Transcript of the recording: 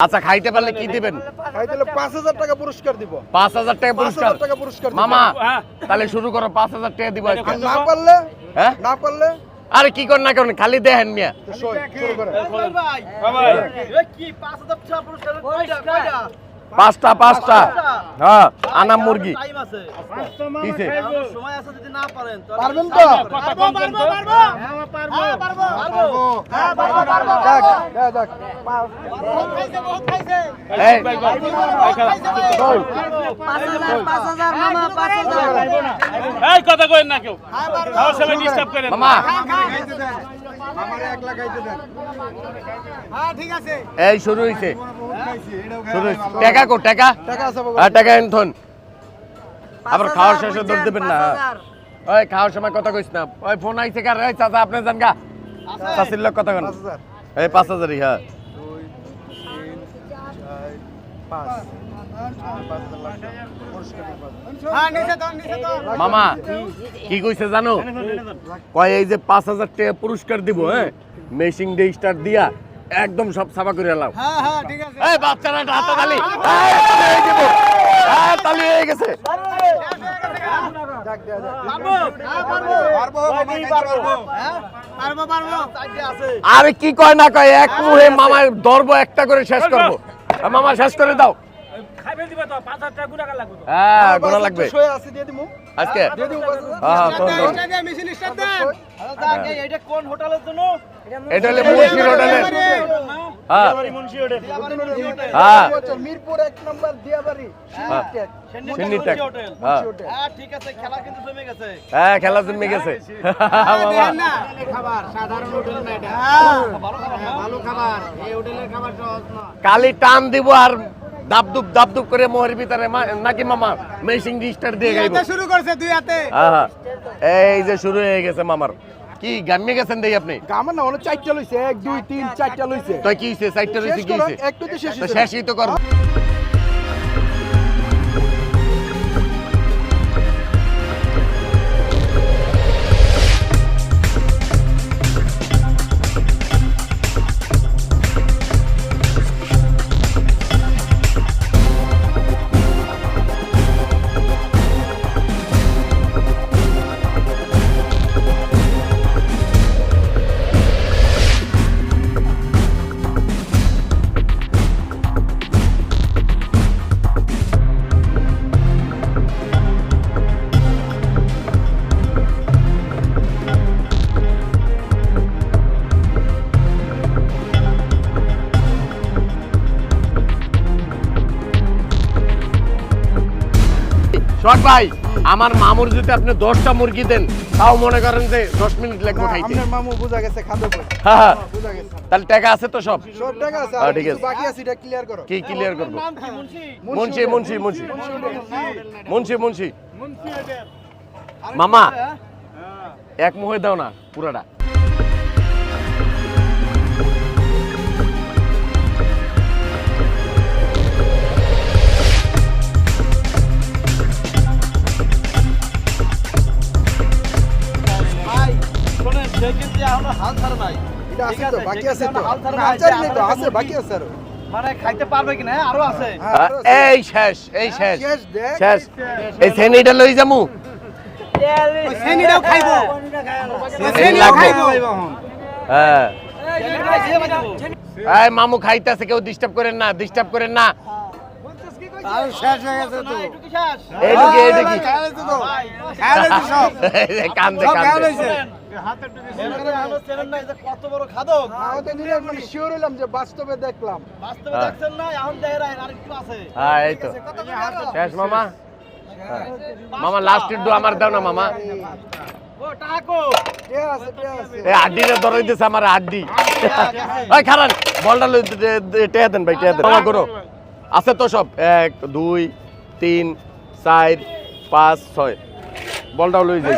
আচ্ছা খাইতে পারলে কি দিবেন? পাঁচ হাজার টাকা পুরস্কার দিব। পাঁচ হাজার টাকা পুরস্কার। হাজার টাকা পুরস্কার মামা তাহলে শুরু করো পাঁচ হাজার টাকা দিব আজকে। না পারলে? হ্যাঁ? না পারলে? আরে কি কর না করেন খালি দেখেন মিয়া। পাঁচটা। পাঁচটা। হ্যাঁ আনাম মুরগি। কিসে পারবেন তো? যাক, হ্যাঁ, যাক। এই, এই কথা কইেন না কেউ। খাওয়ার সময় ডিস্টার্ব করেন মামা। আমারে একলা খাইতে দেন। এই শুরু হইছে। টাকা কো টাকা। টাকা হ্যাঁ টাকা এনথন। আবার খাওয়ার শেষে দৌড় দেবেন না ওই খাওয়ার সময় কথা কইস না। ওই ফোন আইছে কার? এই চাচা আপনি জান গা। চাচির লোক কথা কন। পাঁচ। এই হাজারই হ্যাঁ। মামা কি কইছে জানো? কয় এই যে পাঁচ হাজার টাকা পুরস্কার দিব হ্যাঁ? মেশিং ডে স্টার দিয়া একদম সব সাফা করে এলাম। এই বাচ্চারা একটা হাতে তালি। তালি হয়ে। এই, হয়ে গেছে। পারব। আরে কি কয় না কয় এক মুহে মামার দর্ব একটা করে শেষ করব। মামা শেষ করে দাও। খাইবে দিবা তো পাঁচ হাজার টাকা গুণা লাগবে তো। হ্যাঁ লাগবে। আজকে। কোন হোটেলের জন্য? এটা হলে মুন্সির হোটেলের হ্যাঁ হ্যাঁ মিরপুর এক নম্বর দিয়াবাড়ি হ্যাঁ। সিন্নি টেক হ্যাঁ হ্যাঁ ঠিক আছে খেলা জমে গেছে হ্যাঁ খেলা জমে গেছে মামা কালি টান দিব আর দাবদুব দাবদুব করে মোহর ভিতরে নাকি মামা মেশিং রেজিস্টার দিয়ে গাইব শুরু করছে দুই হাতে হ্যাঁ হ্যাঁ। এই যে শুরু হয়ে গেছে মামার কি গামে গেছেন দেই আপনি? আমার না অনেক চারটা লইছে এক দুই তিন চারটা লইছে। তো কি হইছে? চারটা লইছে কি হইছে? একটু তো শেষ। শেষই তো করব শর্ট ভাই আমার মামুর যদি আপনি দশটা মুরগি দেন তাও মনে করেন যে দশ মিনিট লাগবে খাইতে। আপনার মামু বুঝা গেছে খাদ্য হ্যাঁ হ্যাঁ বুঝা গেছে। তাহলে টাকা আছে তো সব? সব টাকা আছে হ্যাঁ, ঠিক আছে। বাকি আছে এটা ক্লিয়ার করো। কি ক্লিয়ার করব? মুন্সি? মুন্সি মুন্সি মুন্সি। মুন্সি মুন্সি মামা এক মুহে দাও না পুরাটা। এটা আছে তো বাকি আছে তো। হাল ছাড়ে না, নাই, আচার যে নেই তো আছে বাকি আছে আরও। মানে খাইতে পারবে কিনা আরও আছে। আরও আছে। এই শেষ এই শেষ। শেষ এই সেনিটা লই যামু। সেনিটাও খাইবো। সেনি লাগবে হ্যাঁ। এই মামু খাইতেছে কেউ ডিস্টার্ব করেন না ডিস্টার্ব করেন না। শেষ হয়ে গেছে তো। এইটুকি এইটুকি ভাই, কান্দে কান্দে। কত বড় খাদক? মানে শিওর হলাম যে বাস্তবে দেখলাম। বাস্তবে হ্যাঁ। দেখছেন না এখন দেখে আরেকটু আছে। হ্যাঁ এই তো। শেষ মামা? হ্যাঁ। মামা লাস্ট ডু আমার দাও না মামা। আড্ডিটা ধরে দিছে আমার আড্ডি। ওই খারান বলটা টেয়া দেন ভাই টেয়া দেন। মামা করো। আছে তো সব। এক দুই তিন চার পাঁচ ছয়। বলটাও লই যাই।